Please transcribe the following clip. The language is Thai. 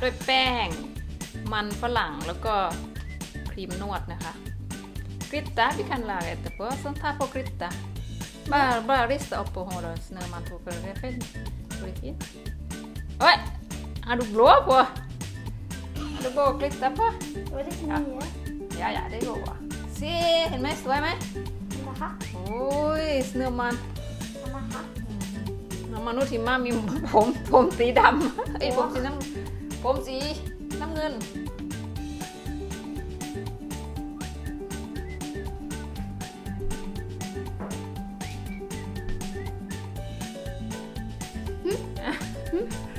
ด้วยแป้งมันฝรั่งแล้วก็ครีมนวดนะคะกริตตาพิคันลาเอตเปอร์สันทาพปกริตตาบาบาริสต์ออปโปโฮรสเนอร์มันทุกเรื่องเฟนบริกินโอ้ยอะดูบลัวปะดูโบกริตตาปะ่ไอย่าอย่าได้บอกว่าสิเห็นไหมสวยไหมนะคะโอ้ยสเนอร์มันนะคะมนุษย์ที่มามีผมผมสีดำไอ้ผมสีน้ำผมสีน้ำเงิน Hmm?